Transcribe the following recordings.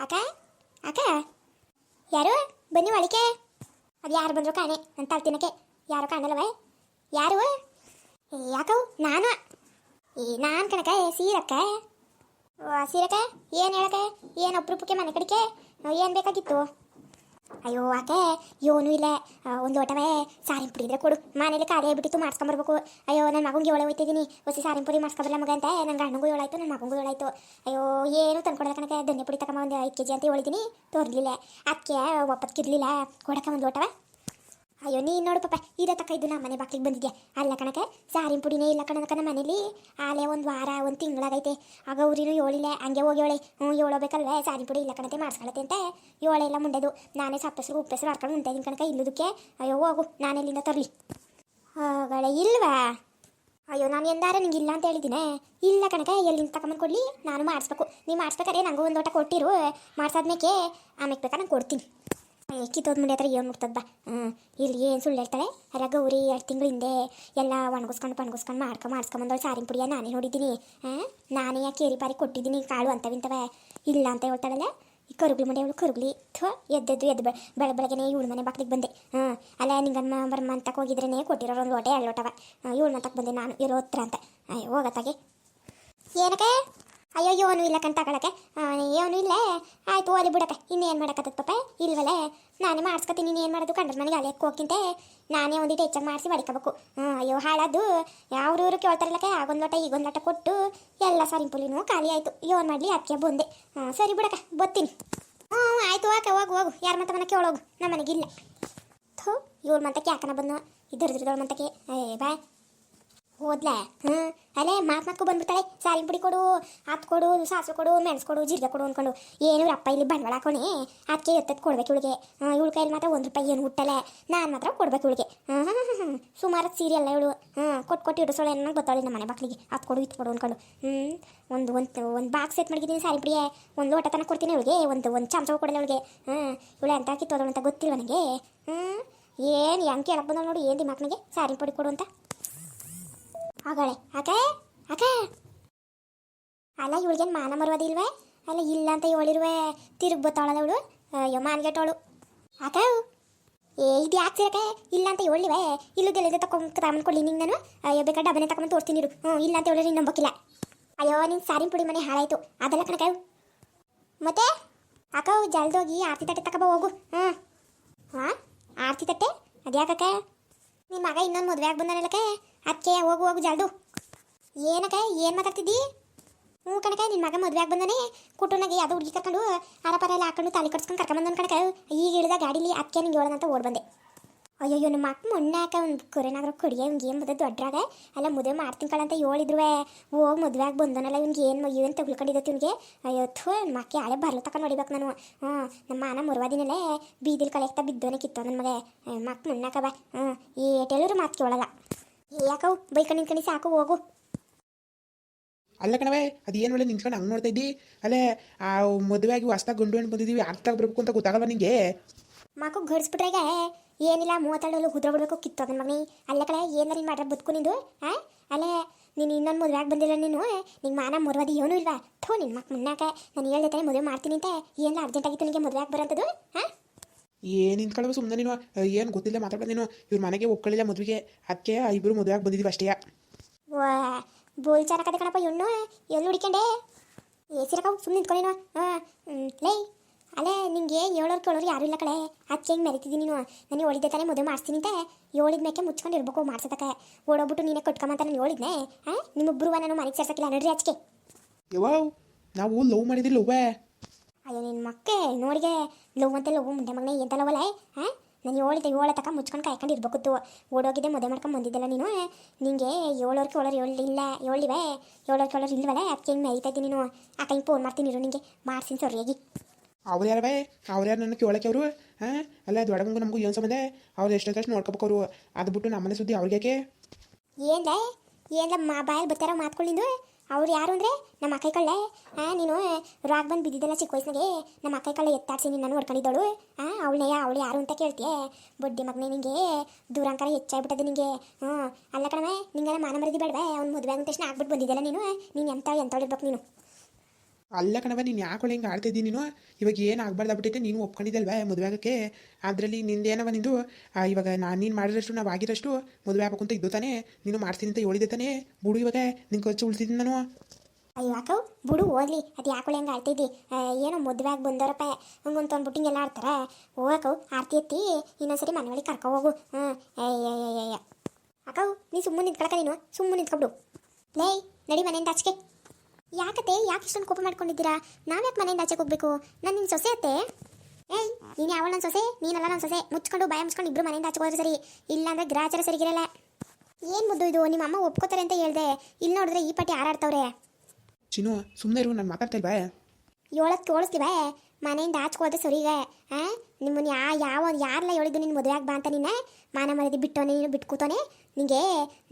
ಅಕ್ಕ? ಅಕ್ಕ? ಯಾರು? ಬನ್ನಿ ಒಳಗೆ ಅದು ಯಾರು ಬಂದ್ರು ಕಾಣೆ? ಅಂತ ತಿನ್ನಕ್ಕೆ. ಯಾರು ಕಾಣಲ್ಲವ? ಯಾರು? ಯಾಕವು ನಾನು? ಏ ನಾನು ಕಣಕ ಸೀರಕ್ಕ. ಓ, ಸೀರಕ್ಕ ಏನು ಹೇಳಕ್ಕ? ಏನು ಅಪ್ರೂಪಕ್ಕೆ ಮನೆ ಕಡೆಗೆ ಏನು ಬೇಕಾಗಿತ್ತು? ಅಯ್ಯೋ ಆಕೆ ಯೋನು ಇಲ್ಲ ಒಂದು ಲೋಟವೇ ಸಾರಿನ ಪುಡಿ ಇದ್ರೆ ಕೊಡು. ಮನೇಲಿ ಖಾಲಿ ಆಗ್ಬಿಟ್ಟಿತ್ತು ಮಾಡ್ಸ್ಕೊಂಬರ್ಬೇಕು ಅಯ್ಯೋ ನನ್ನ ಮಗಂಗೆ ಏಳೆ ಹೋಯ್ತಿದ್ದೀನಿ. ಹೊಸಿ ಸಾರಿನ ಪುಡಿ ಮಾಡ್ಸ್ಕೊಬಲ್ಲ ಮಗ ಅಂತ. ನನ್ನ ಗಂಡಂಗೂ ಏಳಾಯ್ತು ನನ್ನ ಮಗಂಗೂ ಏಳಾಯ್ತು. ಅಯ್ಯೋ, ಏನು ತಂದ್ಕೊಡಲ್ಲ ಕಣಕ್ಕೆ, ಧನ್ಯ ಪುಡಿ ತಗೊಂಬ ಒಂದು ಐದು ಕೆ ಜಿ ಅಂತ ಹೇಳಿದ್ದೀನಿ ತೋರ್ಲಿಲ್ಲ. ಅದಕ್ಕೆ ಒಪ್ಪತ್ತಿರಲಿಲ್ಲ ಕೊಡಕ ಒಂದು ಲೋಟವ. ಅಯ್ಯೋ, ನೀನು ನೋಡು ಪಾಪ ಇರೋ ತಕ್ಕ ಇದು ನಮ್ಮ ಮನೆ ಬಾಕ್ಲಿಗೆ ಬಂದಿದ್ಯಾ? ಅಲ್ಲ ಕಣಕ ಸಾರಿನ ಪುಡಿನೇ ಇಲ್ಲ ಕಣಕ ನಮ್ಮ ಮನೇಲಿ ಆಲೆ ಒಂದು ವಾರ, ಒಂದು ತಿಂಗಳಾಗೈತೆ. ಆಗ ಊರಿನೂ ಏಳಿಲ್ಲ ಹಂಗೆ ಹೋಗಿ ಹೇಳಿ ಹ್ಞೂ ಏಳೋಬೇಕಲ್ವೇ ಸಾರಿನ ಪುಡಿ ಇಲ್ಲ ಕಣತೆ ಮಾಡಿಸ್ಕೊಳತ್ತೆ ಅಂತ. ಏಳೆ ಇಲ್ಲ ಮುಂಡೆದು, ನಾನೇ ಸಪ್ಪೆಸರು ಉಪ್ಪೆಸರು ಹಾಡ್ಕೊಂಡು ಉಂಟೆ ಇದ್ದೀನಿ ಕಣಕ ಇಲ್ಲದಕ್ಕೆ. ಅಯ್ಯೋ, ಹೋಗು ನಾನೆಲ್ಲಿಂದ ತರಲಿ. ಹೋಗಳೆ ಇಲ್ವಾ? ಅಯ್ಯೋ, ನಾನು ಎಂದಾರ ನಿಂಗೆ ಇಲ್ಲ ಅಂತ ಹೇಳಿದ್ದೀನಿ ಇಲ್ಲ ಕಣಕ ಎಲ್ಲಿಂದ ತಗೊಂಬಂದು ಕೊಡಲಿ? ನಾನು ಮಾಡಿಸ್ಬೇಕು. ನೀವು ಮಾಡಿಸ್ಬೇಕಾರೆ ನನಗೂ ಒಂದು ಓಟ ಕೊಟ್ಟಿರು, ಮಾಡಿಸಾದ್ಮೇಕೆ ಆಮೇಲೆ ಬೇಕಾ ನಾನು ಕೊಡ್ತೀನಿ. ಕಿತ್ತೋದ್ ಮಾಡಿ ಹತ್ರ ಏನು ಮುಟ್ತದ ಬಾ. ಇಲ್ಲಿ ಏನು ಸುಳ್ಳು ಹೇಳ್ತಾಳೆ? ಅರ ಗೌರಿ, ಎರಡು ತಿಂಗಳ ಹಿಂದೆ ಎಲ್ಲ ಒಣಗಿಸ್ಕೊಂಡು ಪಣಗಿಸ್ಕೊಂಡು ಮಾಡ್ಕೊ, ಮಾಡಿಸ್ಕೊಂಬಂದವಳು ಸಾರಿನ ಪುಡಿಯ ನಾನೇ ನೋಡಿದ್ದೀನಿ. ಹಾಂ, ನಾನೇ ಕೇರಿ ಬಾರಿ ಕೊಟ್ಟಿದ್ದೀನಿ, ಕಾಳು ಅಂತವಿಂತವೆ ಇಲ್ಲ ಅಂತ ಹೇಳ್ತಾಳಲ್ಲ? ಈ ಕರುಗ್ಲಿ ಮಂಡೆ ಅವಳು ಕರುಗ್ಲಿ ಥೋ, ಎದ್ದೆದ್ದು ಎದ್ದು ಬೆಳ ಬೆಳಗ್ಗೆನೇ ಇವಳು ಮನೆ ಬಾಕ್ಲಿಗೆ ಬಂದೆ. ಹಾಂ ಅಲ್ಲ ನಿಂಗಮ್ಮ ಬರ್ಮ ಅಂತ ಹೋಗಿದ್ರೇ ಕೊಟ್ಟಿರೋ ಒಂದು ಲೋಟೆ, ಎರಡು ಲೋಟವ. ಇವಳು ಬಂದೆ ನಾನು, ಇರೋ ಹತ್ರ ಅಂತ. ಹೋಗತ್ತಾಗೆ. ಏನಕ್ಕೆ? ಅಯ್ಯೋ ಯೋನು ಇಲ್ಲ ಕಣ್ ತಗೊಳಕ್ಕೆ. ಯೋನು ಇಲ್ಲ. ಆಯ್ತು ಓಲಿ ಬಿಡಕ್ಕೆ ಇನ್ನೇನು ಮಾಡಕತ್ತದ ಪಪ್ಪ? ಇಲ್ವಲ್ಲೇ ನಾನೇ ಮಾಡಿಸ್ಕೊತೀನಿ, ನೀನು ಮಾಡೋದು? ಕಂಡ್ರೆ ಮನೆಗೆ ಅಲ್ಲಿ ಹೋಗ್ಕಿಂತೆ ನಾನೇ ಒಂದಿಟ್ಟು ಹೆಚ್ಚಾಗಿ ಮಾಡಿಸಿ ಮಡಿಕೋಬೇಕು. ಅಯ್ಯೋ ಅಯ್ಯೋ, ಹಾಳಾದ್ದು. ಯಾವ್ರೂರು ಕೇಳ್ತಾರಲ್ಲಕ್ಕೆ ಆಗೊಂದು ಲೋಟ, ಈಗೊಂದು ಲೋಟ ಕೊಟ್ಟು ಎಲ್ಲ ಸಾರಿನ ಪುಲಿನೂ ಖಾಲಿ ಆಯಿತು. ಯೋನ್ ಮಾಡಲಿ ಅದಕ್ಕೆ ಬಂದೆ. ಹಾಂ ಸರಿ ಬಿಡಕ ಬತ್ತೀನಿ. ಹ್ಞೂ ಆಯ್ತು, ಓಕೆ, ಹೋಗು ಹೋಗು. ಯಾರ ಮತ್ತೆ ಮನೆ ಕೇಳೋಗು. ನಮ್ಮ ಮನೆಗಿಲ್ಲ ಥೂ ಇವ್ರ ಮಂತಕ್ಕೆ ಯಾಕನ ಬಂದು ಇವ್ರ ಮಂತಕ್ಕೆ. ಏ, ಬಾಯ್. ಹೋದ್ಲಾ ಹ್ಞೂ ಅಲ್ಲೇ ಮಾತು ಮಾತ್ಕೊ ಬಂದ್ಬಿಡ್ತಾಳೆ. ಸಾರಿನ ಪುಡಿ ಕೊಡು ಹತ್ತು ಕೊಡು ಸಾಸು ಕೊಡು, ಮೆಣಸು ಕೊಡು, ಜೀರಿಗೆ ಕೊಡು ಅಂದ್ಕೊಂಡು ಏನು ಅಪ್ಪ ಇಲ್ಲಿ ಬಂಡವಾಳ ಹಾಕೋಣೆ? ಅದಕ್ಕೆ ಎತ್ತದ್ದು ಕೊಡ್ಬೇಕು ಇವಳಿಗೆ. ಇವಳ ಕೈಯಲ್ಲಿ ಮಾತ್ರ ಒಂದು ರೂಪಾಯಿ ಏನು ಹುಟ್ಟಲೆ? ನಾನು ಮಾತ್ರ ಕೊಡ್ಬೇಕು ಇವಳಿಗೆ. ಹಾಂ ಹಾಂ ಹಾಂ ಸುಮಾರು ಸೀರೆ ಅಲ್ಲ ಇವಳು. ಹಾಂ ಕೊಟ್ಟು ಕೊಟ್ಟು ಇಡಿಸೋಳೆ ಏನೋ ಗೊತ್ತಾಳೆ ನಮ್ಮ ಮನೆ ಮಕ್ಕಳಿಗೆ ಹತ್ತು ಕೊಡು ಇತ್ತು ಕೊಡು ಅಂದ್ಕೊಂಡು ಹ್ಞೂ ಒಂದು ಒಂದು ಒಂದು ಬಾಕ್ಸ್ ಸೆಟ್ ಮಾಡಿದ್ದೀನಿ ಸಾರಿ ಪುಡಿಯೇ. ಒಂದು ಲೋಟ ತನಕ ಕೊಡ್ತೀನಿ ಇವಳಿಗೆ. ಒಂದು ಒಂದು ಚಮಚ ಕೊಡಲ್ಲ ಇವಳಿಗೆ. ಹಾಂ ಇವಳು ಎಂತ ಕಿತ್ತೋದಳು ಅಂತ ಗೊತ್ತಿಲ್ಲ ನನಗೆ ಹ್ಞೂ ಏನು ಹೆಂಗೆ ಕೇಳಕ್ಕೆ ಬಂದಳು ನೋಡಿ, ಏನು ದಿಮಾಕ್ನಿಗೆ ಸಾರಿ ಪುಡಿ ಕೊಡು ಅಂತ. ಆಗಳೇ. ಆಕೆ ಆಕೆ ಅಲ್ಲ, ಇವಳಿಗೇನು ಮಾನ ಮರೋದಿಲ್ವೇ ಅಲ್ಲ ಇಲ್ಲ ಅಂತ ಹೇಳಿರುವೆ. ತಿರುಗಿ ಬತ್ತಾಳಲ್ಲ ಇವಳು? ಅಯ್ಯೋ ಮಾನ್ಗೆಟ್ಟವಳು ಆಕೆ ಏ, ಇದು ಯಾಕೆ ಇಲ್ಲ ಅಂತ ಹೇಳಿವೆ ಇಲ್ಲದೆಲ್ಲ ತಗೊಂಡು ತಗೊಂಡು ಅಂದ್ಕೊಳ್ಳಿ ನಿಂಗೆ ನಾನು? ಅಯ್ಯೋ, ಬೇಕಾದ್ರೆ ಡಬ್ಬನೆ ತಗೊಂಡು ತೋರಿಸ್ತೀನಿ ಇರು. ಹ್ಞೂ ಇಲ್ಲ ಅಂತ ಹೇಳಿದ್ರೆ ನೀನು ನಂಬಕ್ಕಿಲ್ಲ ಅಯ್ಯೋ ನಿನ್ನ ಸಾರಿನ ಪುಡಿ ಮನೆ ಹಾಳಾಯ್ತು. ಅದೆಲ್ಲ ಕಣಕ ಮತ್ತೆ? ಅಕ್ಕ ಜಲ್ದೋಗಿ ಆರ್ತಿ ತಟ್ಟೆ ತಗೊಬ ಹೋಗು. ಹ್ಞೂ ಹಾಂ? ಆರ್ತಿ ತಟ್ಟೆ? ಅದ್ಯಾಕಕ್ಕ? ನಿಮ್ಮ ಮಗ ಇನ್ನೊಂದು ಮದುವೆ ಆಗಿ ಬಂದಾನಲ್ಲಕ್ಕೆ ಅದಕ್ಕೆ ಹೋಗು ಹೋಗು ಜಲ್ದು ಏನಕ್ಕ? ಏನು ಮಾತಾಡ್ತಿದ್ದಿ? ಹ್ಞೂ ಕಣಕ ನಿನ್ನ ಮಗ ಮದುವೆ ಆಗಿ ಬಂದಾನೆ. ಕುಟುನಾಗೆ ಯಾವುದೋ ಹುಡುಗಿ ಕರ್ಕೊಂಡು ಆರಪರ ಎಲ್ಲ ಹಾಕೊಂಡು ತಾಲಿ ಕಟ್ಸ್ಕೊಂಡು ಕರ್ಕೊಂಬಂದನ್ ಕಣಕ ಈಗ ಇಳಿದ ಗಾಡೀಲಿ ಅದಕ್ಕೆ ನಿಂಗೆ ಹೇಳೋದಂತ ಓಡ್ ಬಂದೆ. ಅಯ್ಯೋ ನಮ್ಮ ಅಕ್ಕ ಮೊನ್ನಾಕ ಒಂದು ಕುರಿನಾದ್ರೂ ಕೊಡಿಯ ಇವ್ನಿಗೆ ಏನು ಬದ ದೊಡ್ಡರಾಗ? ಅಲ್ಲ, ಮದುವೆ ಮಾಡ್ತೀನಿ ಕಳ ಅಂತ ಹೇಳಿದ್ರು ಹೋಗಿ ಬಂದನಲ್ಲ ಇವ್ನಿಗೆ ಏನು ಏನು ತಗೊಳ್ಕೊಂಡಿದ್ದತ್ತು ಇವ್ನಿಗೆ ಅಯ್ಯೋ, ಥೂ, ನಮ್ಮ ಅಕ್ಕ ಹಳೆ ಬರ್ಲ ತಕೊಂಡು ನೋಡಿಬೇಕು ನಾನು. ಹ್ಞೂ ನಮ್ಮ ಮಾನ ಮುರುವಾದಿನಲ್ಲೇ ಬೀದಿಲಿ ಕಳೆಯಕ್ತ ಬಿದ್ದೋನೆ ಕಿತ್ತೋ ನನ್ನ ಮಗ. ಮಕ್ಕ ಮುನ್ನಾಕ ಬಾ ಹ್ಞೂ ಈ ಏಟೆಲ್ಲರೂ ಮಾತು ಕೇಳಲ್ಲ. ಯಾಕವು? ಬೈಕ ನಿಂತ್ಕೊಂಡು ಸಾಕು, ಹೋಗು. ಅಲ್ಲ ಕಣವೇ ಅದು ಏನು ಒಳ್ಳೆ ನಿಂತ್ಕೊಂಡು ಹಂಗೆ ನೋಡ್ತಾ ಇದ್ದಿ? ಅಲ್ಲೇ, ಆ ಆಗಿ ಹೊಸ್ದಾಗಿ ಗುಂಡು ಹೆಣ್ಣು ಬಂದಿದ್ದೀವಿ, ಅರ್ಥ ಬರಬೇಕು ಅಂತ ಗೊತ್ತಾಗಲ್ವ ನಿಂಗೆ? ಮಕ್ಕ ಘರ್ಸ್ಬಿಟ್ರಾಗ ಏನಿಲ್ಲ ಮೂವತ್ತೆರಡು ಹುದ್ರ ಬಿಡ್ಬೇಕು ಕಿತ್ತು ಅದನ್ನ ಮಗನಿ. ಅಲ್ಲ ಕಡೆ ಏನಾರ ನೀನು ಮಾಡ್ರೆ ಬದುಕು ನಿಂದು ಹಾಂ ಅಲ್ಲೇ ನೀನು ಇನ್ನೊಂದು ಮದುವೆ ಆಗಿ ಬಂದಿಲ್ಲ ನೀನು ನಿಂಗೆ ಮಾನ ಮರವಾದಿ ಏನೂ ಇಲ್ವಾ? ಥೋ ನಿನ್ನ ಮಕ್ಕ ಮುನ್ನಾಕ ನಾನು ಹೇಳ್ದೆ ತಾನೆ ಮದುವೆ ಮಾಡ್ತೀನಿ ಅಂತ ಏನಿಲ್ಲ ಅರ್ಜೆಂಟ್ ಆಗಿತ್ತು ನಿನಗೆ ಮದುವೆ ಆಗಿ ಬರೋಂಥದ್ದು ಹಾಂ ಏನು ಕಡೆ ಸುಮ್ಮನೆ ನೀನು ಏನು ಗೊತ್ತಿಲ್ಲ ಮಾತಾಡ ನೀನು ಇವ್ರ ಮನೆಗೆ ಒಕ್ಕಳಿಲ್ಲ ಮದುವೆಗೆ ಅದಕ್ಕೆ ಇಬ್ಬರು ಮದುವೆ ಆಗಿ ಬಂದಿದ್ದೀವಿ ಅಷ್ಟೇ. ವಾ ಬೋಲ್ಚಾರ ಕತೆ ಕಣಪ್ಪ ಇವ್ನು ಎಲ್ಲಿ ಹುಡ್ಕೊಂಡೆ ಸಿರಕ ಸುಮ್ಮನೆ ನಿಂತ್ಕೊಳ್ಳೇನು ಹಾಂ ಲೇ. ಅಲ್ಲೇ ನಿಂಗೆ ಏಳೋರು ಕೇಳೋರು ಯಾರು ಇಲ್ಲ ಕಡೆ ಅಚ್ಚೆ ಹೆಂಗೆ ಮೆರಿತಿದ್ದೀನಿ ನೀನು? ನನಗೆ ಹೇಳಿದ್ದೆ ತಾನೇ ಮದುವೆ ಮಾಡ್ತೀನಿ ಅಂತ ಹೇಳಿದ ಮೇಕೆ ಮುಚ್ಕೊಂಡು ಇರ್ಬೇಕು ಮಾಡ್ಸೋದಕ್ಕೆ. ಓಡೋಗ್ಬಿಟ್ಟು ನೀನೇ ಕಟ್ಕೊಂಬಂತ ನಾನು ಹೇಳಿದ್ನೆ ಹಾಂ ನಿಮ್ಮಿಬ್ಬರು ನಾನು ಮನೆಗೆ ಸೇರ್ಸಕ್ಕಿಲ್ಲ ನೋಡ್ರಿ ಅಚ್ಚಿಗೆ ಯವಾವ್ ನಾವು ಲವ್ ಮಾಡಿದಿಲ್ಲ ಲವ್ವೇ? ಅಯ್ಯೋ ನಿನ್ನ ಮಕ್ಕೆ ನೋಡಿಗೆ. ಲವ್ ಅಂತ ಲವ್ ಮುಂದೆ ಮಗನೇ ಎಂತ ಲವಲ್ಲ ಹಾ ನಾನು ಹೇಳಿದೆ ಏಳು ತಕ ಮುಚ್ಕೊಂಡು ಕಾಯ್ಕೊಂಡು ಇರ್ಬೇಕಿತ್ತು. ಓಡೋಗಿದ್ದೆ ಮದುವೆ ಮಾಡ್ಕೊಂಡು ಬಂದಿದ್ದಲ್ಲ ನೀನು ನಿಂಗೆ ಏಳೋರು ಕೇಳೋರು ಏಳಿವೆ ಹೇಳಿವೆ ಏಳೋರು ಕೇಳೋರು ಇಲ್ವಲ್ಲ ಅದಕ್ಕೆ ಹಿಂಗೆ ಮೆರಿತಾ ಇದ್ದೀನಿ ನೀನು? ಆ ಹಿಂಗೆ ಫೋನ್ ಮಾಡ್ತೀನಿ ಇರು ನಿಂಗೆ. ಮಾಡ್ತೀನಿ ಸರಿಯಾಗಿ ಅವ್ರು ಯಾರವೇ ಅವ್ರು ಯಾರು ನನ್ನ ಕೇಳಕ್ಕೆ ಅವರು? ಹಾಂ? ಅಲ್ಲ ದೊಡ್ಡಮಂಗು ನಮಗೂ ಏನು ಸಂಬಂಧ? ಅವ್ರು ಎಷ್ಟೊತ್ತಷ್ಟು ನೋಡ್ಕೋಬೇಕು ಅವರು. ಅದು ಬಿಟ್ಟು ನಮ್ಮನೆ ಸುದ್ದಿ ಅವ್ರಿಗೆ ಏನ್ಲ ಏನ್ಲ ಮಾ ಬಾಯಲ್ಲಿ ಬರ್ತಾರ ಮಾತ್ಕೊಳ್ಳಿಂದು ಅವ್ರು ಯಾರು ಅಂದರೆ? ನಮ್ಮ ಅಕ್ಕೈ ಕಳ್ಳೆ. ಹಾಂ, ನೀನು, ರಾಗ್ ಬಂದು ಬಿದ್ದಿದ್ದಲ್ಲ ಚಿಕ್ಕ ವಯಸ್ಸಿನಾಗೆ ನಮ್ಮ ಅಕ್ಕೈ ಕಳ್ಳೆ ಎತ್ತಾಡ್ಸಿ ನಾನು ಹೊಡ್ಕೊಂಡಿದ್ದಳು ಹಾಂ ಅವಳೇ ಅವಳು ಯಾರು ಅಂತ ಕೇಳ್ತೀಯ? ಬಡ್ಡಿ ಮಗನೇ ನಿಂಗೆ, ದೂರಾಂಕರ ಹೆಚ್ಚಾಗ್ಬಿಟ್ಟದೆ ನಿಂಗೆ. ಹ್ಞೂ. ಅಲ್ಲ ಕಣವೆ ನಿಂಗೆಲ್ಲ ಮಾನ ಮರದಿ ಬೇಡವೆ? ಅವ್ನು ಮದುವೆ ಆಗಿದ ತಕ್ಷಣ ಆಗ್ಬಿಟ್ಟು ಬಂದಿದ್ದಲ್ಲ ನೀನು? ನೀನು ಎಂತ ಎಂತವಳಿರ್ಬೇಕು ನೀನು. ಅಲ್ಲ ಕಣವ ನೀನು ಯಾಕೆ ಹಿಂಗೆ ಆಡ್ತಿದ್ದೀನಿ ನೀನು? ಇವಾಗ ಏನು ಆಗ್ಬಾರ್ದಾಗ್ಬಿಟ್ಟೈತೆ ನೀನು ಒಪ್ಕೊಂಡಿದ್ದಲ್ವ ಮದುವೆ ಆಗೋಕ್ಕೆ ಅದರಲ್ಲಿ ನಿಂದೇನವ ನಿಂದು? ಇವಾಗ ನಾನು ನೀನು ಮಾಡಿರೋಷ್ಟು ನಾವು ಆಗಿರೋಷ್ಟು ಮದುವೆ ಆಗಬೇಕು ಅಂತ ಇದ್ದು ತಾನೇ? ನೀನು ಮಾಡ್ತೀನಿ ಅಂತ ಹೇಳಿದೆ ತಾನೇ? ಬುಡು ಇವಾಗ ನಿನ್ನ ಖರ್ಚು ಉಳಿಸಿದ್ದೀನಿ ನಾನು. ಅಯ್ಯೋ ಬುಡು, ಓದ್ಲಿ. ಅದು ಯಾಕೊಳೆ ಹಂಗೆ ಆಡ್ತಿದ್ದಿ ಏನೋ ಮದುವೆಯಾಗಿ ಬಂದವರಪ್ಪ ಹಂಗಂತ ಅಂದ್ಬಿಟ್ಟು ಹಿಂಗೆಲ್ಲ ಆಡ್ತಾರ? ಹೋಗಕ್ಕವು ಆರ್ತಿ ಎತ್ತಿ, ಇನ್ನೊಂದ್ಸರಿ ಮನೆ ಒಳಗೆ ಕರ್ಕೊ ಹೋಗು. ಹಾಂ ಅಯ್ಯ ಅಕ್ಕವು ನೀ ಸುಮ್ಮನೆ ನಿಂತ್ಕೊಳಕ ನೀನು? ಸುಮ್ಮನೆ ನಿಂತ್ಕೊಬಿಡು. ಲೇ, ನಡಿ ಮನೆಯಿಂದ ಆಚೆಗೆ. ಯಾಕತ್ತೆ? ಯಾಕೆ ಇಷ್ಟೊಂದು ಕೋಪ ಮಾಡ್ಕೊಂಡಿದ್ದೀರಾ? ನಾವ್ಯಾಕೆ ಮನೆಯಿಂದ ಆಚೆಗೆ ಹೋಗ್ಬೇಕು? ನಾನು ನಿನ್ನ ಸೊಸೆ ಅತ್ತೆ. ಏಯ್ ನೀನು ಅವಳ ನನ್ನ ಸೊಸೆ? ನೀನಲ್ಲ ನನ್ನ ಸೊಸೆ. ಮುಚ್ಕೊಂಡು ಬಾಯ ಮುಚ್ಕೊಂಡು ಇಬ್ರು ಮನೆಯಿಂದ ಆಚೆಗೆ ಹೋದ್ರೆ ಸರಿ. ಇಲ್ಲಾಂದ್ರೆ ಗ್ರಾಚಾರ ಸರಿಗಿರಲ್ಲ ಏನು ಮುದ್ದು ಇದು? ನಿಮ್ಮ ಅಮ್ಮ ಒಪ್ಕೋತಾರೆ ಅಂತ ಹೇಳ್ದೆ. ಇಲ್ಲಿ ನೋಡಿದ್ರೆ ಈ ಪಟ್ಟಿ ಹಾರಾಡ್ತವ್ರೆ. ಚಿನ್ನು ಸುಮ್ಮನೆ ಇರು ನಾನು ಮಾತಾಡ್ತಾ ಇಲ್ವಾ? ಏಳಕ್ಕೆ ಮನೆಯಿಂದ ಆಚೆಗೆ ಸರಿಗ ಆ? ನಿಮ್ಮನ್ನ ಯಾವ, ಯಾರೆಲ್ಲ ಹೇಳಿದ್ದು ನಿನ್ನ ಮದುವೆ ಬಾ ಅಂತ ನಿನ್ನ ಮಾನ ಮರದಿ ಬಿಟ್ಟೋನೆ, ನೀನು ಬಿಟ್ಕೋತಾನೆ? ಕೂತೋನೆ ನಿಂಗೆ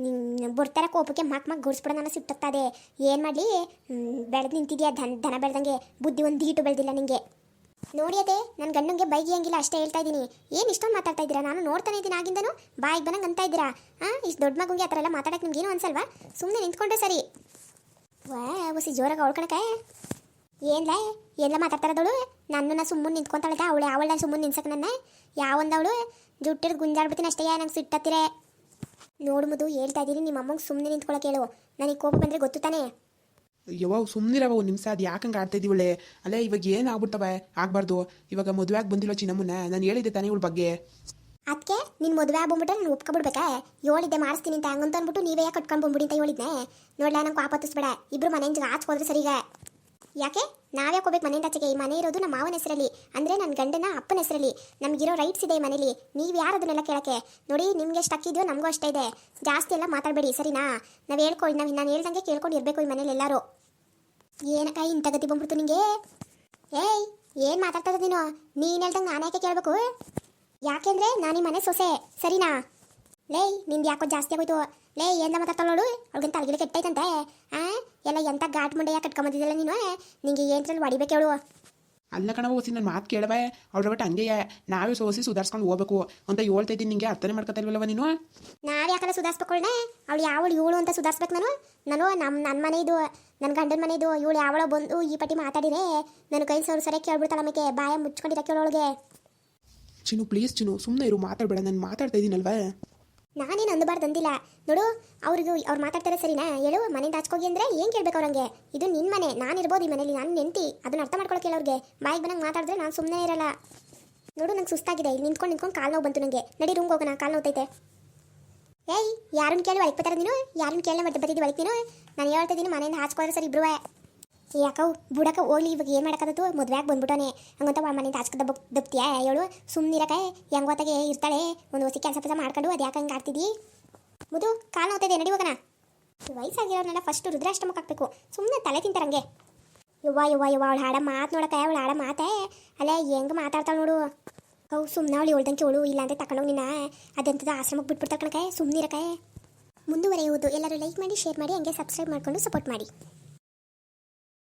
ನಿನ್ನ ಬರ್ತಾರೆ ಕೋಪಕ್ಕೆ ಮಕ್ ಮಕ್ ಗುರ್ಸ್ಬಿಡ ನನ್ನ ಸಿಟ್ಟತ್ತದೆ ಏನು ಮಾಡಲಿ? ಬೆಳೆದು ನಿಂತಿದ್ಯಾ ದನ ದನ ಬೆಳೆದಂಗೆ? ಬುದ್ಧಿ ಒಂದು ಹೀಟು ಬೆಳೆದಿಲ್ಲ ನಿಂಗೆ. ನೋಡಿ ಅದೇ ನನ್ನ ಗಂಡಂಗೆ ಬೈಗಿಯಂಗಿಲ್ಲ ಅಷ್ಟೇ ಹೇಳ್ತಾ ಇದ್ದೀನಿ ಏನು ಇಷ್ಟೊಂದು ಮಾತಾಡ್ತಾ ಇದ್ದೀರಾ? ನಾನು ನೋಡ್ತಾನೆ ಇದ್ದೀನಿ ಆಗಿಂದನು. ಬಾಯಿಗೆ ಬಂದಂಗೆ ಅಂತ ಇದ್ದೀರಾ? ಹಾಂ ಇಷ್ಟು ದೊಡ್ಡ ಮಗುಗೆ ಆ ಥರ ಎಲ್ಲ ಮಾತಾಡಕ್ಕೆ ನಿಮ್ಗೇನು ಅನ್ಸಲ್ವಾ? ಸುಮ್ಮನೆ ನಿಂತ್ಕೊಂಡ್ರೆ ಸರಿ. ವಾ ಹೊಸಿ ಜೋರಾಗಿ ಅವಳ್ಕಣಕ್ಕೆ. ಏನ್ಲ? ಎಲ್ಲ ಮಾತಾಡ್ತಾರದವಳು ನನ್ನನ್ನ ಸುಮ್ಮನೆ ನಿಂತ್ಕೊಂತಾಳದ ಅವಳು ಯಾವಳ ಸುಮ್ಮನೆ ನಿನ್ಸಕ್ ನನ್ನ? ಯಾವೊಂದವಳು? ಜುಟ್ಟಿರ್ ಗುಂಜಾಡ್ಬಿಡ್ತೀನಿ ಅಷ್ಟೇ ನಂಗೆ ಸಿಟ್ಟತ್ತಿರೇ. ನೋಡು ಮುದು ಹೇಳ್ತಾ ಇದ್ದೀನಿ ನಿಮ್ಮ ಅಮ್ಮಂಗೆ ಸುಮ್ಮನೆ ನಿಂತ್ಕೊಳಕ್ಕೆ ಹೇಳು. ನನಗೆ ಕೋಪ ಬಂದರೆ ಗೊತ್ತು ತಾನೇ? ಯಾವಾಗ ಸುಮ್ಮನಿರವ ನಿಮಿಷ ಅದು ಯಾಕಂಗೆ ಆಡ್ತಾ ಇದೀವಳೆ? ಅಲ್ಲೇ ಇವಾಗ ಏನು ಆಗ್ಬಿಡ್ತವೆ? ಆಗಬಾರ್ದು. ಇವಾಗ ಮದುವೆ ಆಗಿ ಬಂದಿಲ್ಲ ಚಿನ್ನಮ್ಮನ ನಾನು ಹೇಳಿದ್ದೆ ತಾನೇ ಇವಳ ಬಗ್ಗೆ. ಅದಕ್ಕೆ ನಿನ್ನ ಮದುವೆ ಆಗ್ಬಿಟ್ರೆ ನಾನು ಒಪ್ಕೊಬಿಡ್ಬೇಕಾ? ಹೇಳಿದ್ದೆ ಮಾಡಿಸ್ತೀನಿ ಅಂತ ಹಂಗಂತ ಅಂದ್ಬಿಟ್ಟು ನೀವೇ ಕಟ್ಕೊಂಡು ಬಂದ್ಬಿಡಿ ಅಂತ ಹೇಳಿದ್ನೆ? ನೋಡ್ಲಾ ನಂಗೆ ವಾಪತ್ತಿಸ್ಬೇಡ ಇಬ್ರು ಮನೆಯಿಂದ ಆಚೆ ಹೋದ್ರೆ ಸರಿಗ. ಯಾಕೆ? ನಾವ್ಯಾಕೆ ಹೋಗ್ಬೇಕು ಮನೆಯಿಂದ ಆಚೆಗೆ? ಈ ಮನೆ ಇರೋದು ನಮ್ಮ ಮಾವನ ಹೆಸರಲ್ಲಿ. ಅಂದರೆ ನನ್ನ ಗಂಡನ ಅಪ್ಪನ ಹೆಸರಲ್ಲಿ. ನಮಗಿರೋ ರೈಟ್ಸ್ ಇದೆ ಈ ಮನೇಲಿ. ನೀವು ಯಾರು ಅದನ್ನೆಲ್ಲ ಕೇಳಕ್ಕೆ? ನೋಡಿ, ನಿಮ್ಗೆ ಎಷ್ಟು ಅಕ್ಕಿದೆಯೋ ನಮಗೂ ಅಷ್ಟೇ ಇದೆ. ಜಾಸ್ತಿ ಎಲ್ಲ ಮಾತಾಡಬೇಡಿ, ಸರಿನಾ? ನಾವು ಹೇಳ್ಕೊಳ್ಳಿ ನಾವು ನಾನು ಹೇಳ್ದಂಗೆ ಕೇಳ್ಕೊಂಡು ಇರಬೇಕು ಈ ಮನೇಲಿ ಎಲ್ಲರೂ. ಏನಕ್ಕ ಇಂಥ ಗತಿ ಬಂದ್ಬಿಡ್ತು ನಿಂಗೆ? ಏಯ್, ಏನು ಮಾತಾಡ್ತಾ ನೀನು? ನೀನು ಹೇಳ್ದಂಗೆ ನಾನು ಯಾಕೆ ಕೇಳಬೇಕು? ಯಾಕೆಂದ್ರೆ ನಾನು ಈ ಮನೆ ಸೊಸೆ. ಸರಿನಾ? ಲೇಯ್, ನಿಂದು ಯಾಕೋ ಜಾಸ್ತಿ ಆಗೋಯ್ತು. ಲೇ ಏನ ಮಾತಾಡ್ತಾಳೋಳು ಅವ್ಳಿಗಂತ ಅವ್ಳಿಗೆ ತಲೆಗಿಲೆ ಕೆಟ್ಟೈತಂತೆ. ಆ? ಎಲ್ಲ ಎಂತ ಘಾಟ್ ಮುಂಡೆಯ ಕಟ್ಕೊಂಬಂದಿದ್ದಲ್ಲ ನೀನು ನಿಂಗೆ ಏನ್ರಲ್ಲಿ ಹೊಡಿಬೇಕು ಹೇಳುವ ಅಲ್ಲ ಕಣವ ಓಸಿ ನನ್ನ ಮಾತು ಕೇಳವೆ ಅವ್ರ ಬಟ್ ಹಂಗೆ ನಾವೇ ಸೋಸಿ ಸುಧಾರಿಸ್ಕೊಂಡು ಹೋಗ್ಬೇಕು ಅಂತ ಹೇಳ್ತಾ ಇದ್ದೀನಿ ನಿಂಗೆ ಅರ್ಥನೇ ಮಾಡ್ಕೊತಾ ಇಲ್ವಲ್ಲವ ನೀನು? ನಾವು ಯಾಕಂದ್ರೆ ಸುಧಾರಿಸ್ಬೇಕೊಳ್ಳೆ ಅವಳು ಯಾವಳು ಇವಳು ಅಂತ ಸುಧಾರಿಸ್ಬೇಕು ನಾನು? ನಾನು ನಮ್ಮ ನನ್ನ ಮನೆ ಇದು ನನ್ನ ಗಂಡನ ಮನೆ ಇದು ಇವಳು ಯಾವಳ ಬಂದು ಈ ಪಟ್ಟಿ ಮಾತಾಡಿದ್ರೆ ನನ್ನ ಕೈ ಸರ್ ಸರಿಯಾಗಿ ಕೇಳ್ಬಿಡ್ತಾಳೆ ನಮಗೆ ಬಾಯ ಮುಚ್ಕೊಂಡಿರಕ್ಕೆ ಅವಳೊಳಗೆ ಚಿನ್ನು ಪ್ಲೀಸ್ ಚಿನ್ನು ಸುಮ್ಮನೆ ಇರು ಮಾತಾಡಬೇಡ ನಾನು ಮಾತಾಡ್ತಾ ಇದ್ದೀನಲ್ವಾ? ನಾನೇನು ಅಂದಬಾರ್ದು ಅಂದಿಲ್ಲ. ನೋಡು, ಅವ್ರಿಗೂ ಅವ್ರು ಮಾತಾಡ್ತಾರೆ ಸರಿನಾ? ಹೇಳು, ಮನೆಯಿಂದ ಹಚ್ಕೋಗಿ ಅಂದರೆ ಏನು ಕೇಳಬೇಕು ಅವ್ರಂಗೆ? ಇದು ನಿನ್ನ ಮನೆ, ನಾನು ಇರ್ಬೋದು ಈ ಮನೇಲಿ, ನಾನು ನೆಂತಿ ಅದನ್ನ ಅರ್ಥ ಮಾಡ್ಕೊಳಕ್ಕೆ ಅವ್ರಿಗೆ. ಬಾಯಿಗೆ ಬಂದಂಗೆ ಮಾತಾಡಿದ್ರೆ ನಾನು ಸುಮ್ಮನೆ ಇರಲ್ಲ. ನೋಡು, ನಂಗೆ ಸುಸ್ತಾಗಿದೆ. ಇಲ್ಲಿ ನಿಂತ್ಕೊಂಡು ನಿಂತ್ಕೊಂಡು ಕಾಲು ನೋವು ಬಂತು ನನಗೆ ನಡಿ ರೂಮ್ಗೆ ಹೋಗೋಣ. ಕಾಲು ನೋತೈತೆ ಏಯ್, ಯಾರನ್ನ ಕೇಳಿ ಒಳಗೆ ಬರ್ತಾರೆ ನೀನು? ಯಾರನ್ನ ಕೇಳಿ ಮತ್ತೆ ಬರ್ತಿದ್ದಿ ಒಳಗೆ ನೀನು? ನಾನು ಹೇಳ್ತಾ ಇದ್ದೀನಿ ಮನೆಯಿಂದ ಹಾಚ್ಕೋದ್ರೆ ಸರಿ ಇಬ್ರು ಯಾಕವು ಬುಡಕ ಹೋಗ್ಲಿ ಇವಾಗ ಏನು ಮಾಡೋಕ್ಕದ್ದು ಮದುವೆಯಾಗಿ ಬಂದ್ಬಿಟ್ಟವನೆ. ಹಂಗಂತ ಮನೆಯಿಂದ ತಾಜ್ಕದ ದಬ್ಬ ದಬ್ತೀಯ? ಹೇಳು. ಸುಮ್ಮನಿರಕ ಹೆಂಗೋತ್ತಾಗೆ ಇರ್ತಾಳೆ. ಒಂದು ಹೊಸ ಕೆಲಸ ಕೆಲಸ ಮಾಡ್ಕೊಂಡು ಅದು ಯಾಕೆ ಹಂಗೆ ಆಡ್ತಿದ್ದಿ? ಮುದು, ಕಾಲು ನೋಗ್ತಿದೆ ನಡಿ ಹೋಗೋಣ. ವಯಸ್ಸಾಗಿರೋರ್ನೆಲ್ಲ ಫಸ್ಟ್ ರುದ್ರಾಷ್ಟಮಕ್ಕೆ ಹಾಕ್ಬೇಕು. ಸುಮ್ಮನೆ ತಲೆ ತಿಂತಾರಂಗೆ ಯವ್ವ ಯವ್ವ ಯುವ ಅವಳು ಹಾಡ ಮಾತು ನೋಡಕ, ಅವಳು ಹಾಡ ಮಾತೇ. ಅಲ್ಲ ಹೆಂಗೆ ಮಾತಾಡ್ತಾಳೆ ನೋಡು. ಅವು ಸುಮ್ಮನೆ ಅವಳು ಹೇಳ್ದಂಗೆ ಅವಳು ಇಲ್ಲಾಂದ್ರೆ ತಗೊಂಡೋಗಿ ನಿನ್ನ. ಅದಂಥದ್ದು ಆಶ್ರಮಕ್ಕೆ ಬಿಟ್ಬಿಡ್ತಾಳೆ ಸುಮ್ಮನೆ ಇರಕ್ಕೆ. ಮುಂದುವರೆಯುವುದು. ಎಲ್ಲರೂ ಲೈಕ್ ಮಾಡಿ ಶೇರ್ ಮಾಡಿ, ಹಂಗೆ ಸಬ್ಸ್ಕ್ರೈಬ್ ಮಾಡಿಕೊಂಡು ಸಪೋರ್ಟ್ ಮಾಡಿ.